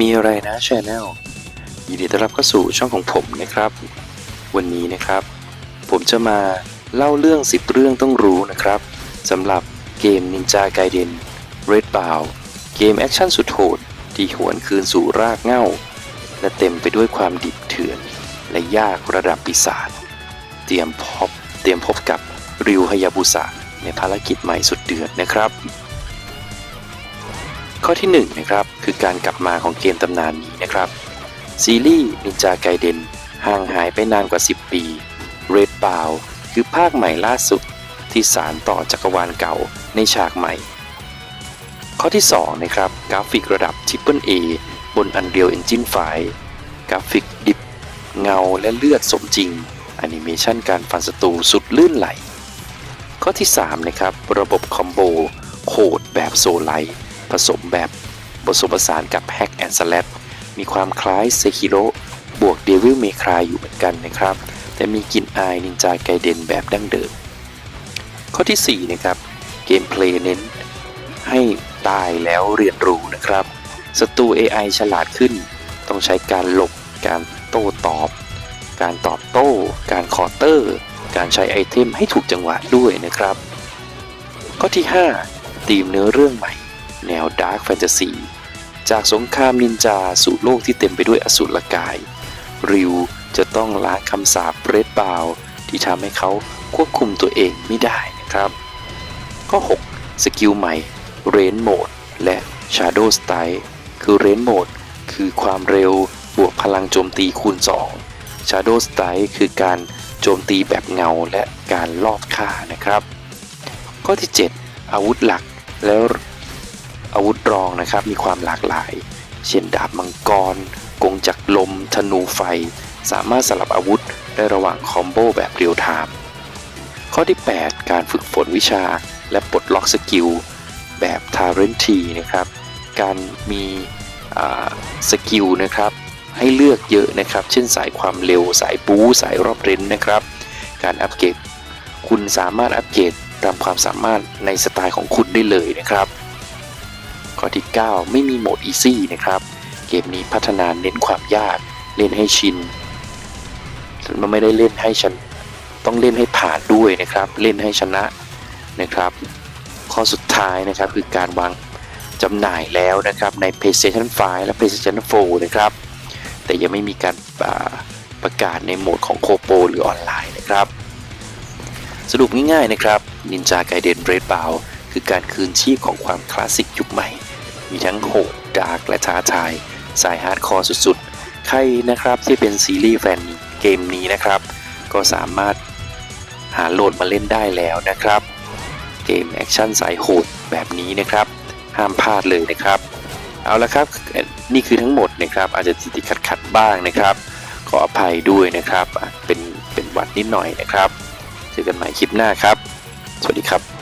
มีอะไรนะชแนลยินดีต้อนรับเข้าสู่ช่องของผมนะครับ วันนี้นะครับ ผมจะมาเล่าเรื่อง 10 เรื่องต้องรู้นะครับสำหรับเกม Ninja Gaiden Red b o w เกมแอคชั่นสุดโหดที่หวนคืนสู่รากเหง้า และเต็มไปด้วยความดิบเถื่อน และยากระดับปีศาจเตรียมพบเตรียมพบกับริวฮยาบุสะในภารกิจใหม่สุดเดือดนะครับ ข้อที่1นะครับคือการกลับมาของเกมตำนานนี้นะครับซีรีส์นินจาไกเดนห่างหายไปนานกว่า 10 ปี Red b o w คือภาคใหม่ล่าสุดที่สารต่อจักรวาลเก่าในฉากใหม่ ข้อที่ 2 นะครับ กราฟิกระดับ Triple A บน Unreal Engine 5กราฟิกดิบ เงาและเลือดสมจริงแอนิเมชันการฟันศัตรูสุดลื่นไหล ข้อที่ 3 นะครับ ระบบคอมโบโหดแบบโซไลท์ ผสมแบบผสมผสานกับแฮกแอนด์สแลดมีความคล้ายเซคิโรบวกเดวิลเมครายอยู่เหมือนกันนะครับ แต่มีกลิ่นอายนินจาไกเดนแบบดั้งเดิม ข้อที่ 4 นะครับ เกมเพลย์เน้นให้ตายแล้วเรียนรู้นะครับศัตรู AI ฉลาดขึ้น ต้องใช้การหลบ การโต้ตอบ การตอบโต้ การคอร์เตอร์ การใช้ไอเทมให้ถูกจังหวะด้วยนะครับ ข้อที่ 5 ตีมเนื้อเรื่องใหม่ แนวดาร์คแฟนตาซีจากสงครามนินจาสู่โลกที่เต็มไปด้วยอสูรกาย ริวจะต้องล้างคำสาปเรดบาวที่ทำให้เขาควบคุมตัวเองไม่ได้นะครับ ข้อ 6 สกิลใหม่เรนโหมดและ Shadow Style คือ r รนโหมดคือความเร็วบวกพลังโจมตีคูณ 2 Shadow Style คือการโจมตีแบบเงาและการลอบฆ่านะครับ ข้อที่ 7 อาวุธหลักแล้ว อาวุธรองนะครับมีความหลากหลาย เช่นดาบมังกร กงจักรลม ธนูไฟ สามารถสลับอาวุธได้ระหว่างคอมโบแบบเรียลไทม์ข้อที่ 8 การฝึกฝนวิชาและปลดล็อกสกิลแบบทาร์เรนทีนะครับการมีสกิลนะครับให้เลือกเยอะนะครับ เช่นสายความเร็วสายบูสายรอบเรนนะครับ การอัปเกรดคุณสามารถอัปเกรดตามความสามารถในสไตล์ของคุณได้เลยนะครับ ข้อที่ 9 ไม่มีโหมด Easy นะครับ เกมนี้พัฒนาเน้นความยากเล่นให้ชินมันไม่ได้เล่นให้ฉันต้องเล่นให้ผ่านด้วยนะครับ เล่นให้ชนะนะครับ ข้อสุดท้ายนะครับคือการวางจำหน่ายแล้วนะครับใน PlayStation 5 และ PlayStation 4 นะครับ แต่ยังไม่มีการประกาศในโหมดของโคโปหรือออนไลน์นะครับ สรุปง่ายๆนะครับ Ninja Gaiden Red b o w คือการคืนชีพของความคลาสสิกยุคใหม่ มีทั้งโหดดาร์กและท้าทายสายฮาร์ดคอร์สุดๆ ใครนะครับที่เป็นซีรีส์แฟนเกมนี้นะครับ ก็สามารถหาโหลดมาเล่นได้แล้วนะครับ เกมแอคชั่นสายโหดแบบนี้นะครับ ห้ามพลาดเลยนะครับ เอาละครับนี่คือทั้งหมดนะครับ อาจจะติดขัดขัดบ้างนะครับ ขออภัยด้วยนะครับอะเป็นเป็นวัดนิดหน่อยนะครับ เจอกันใหม่คลิปหน้าครับ สวัสดีครับ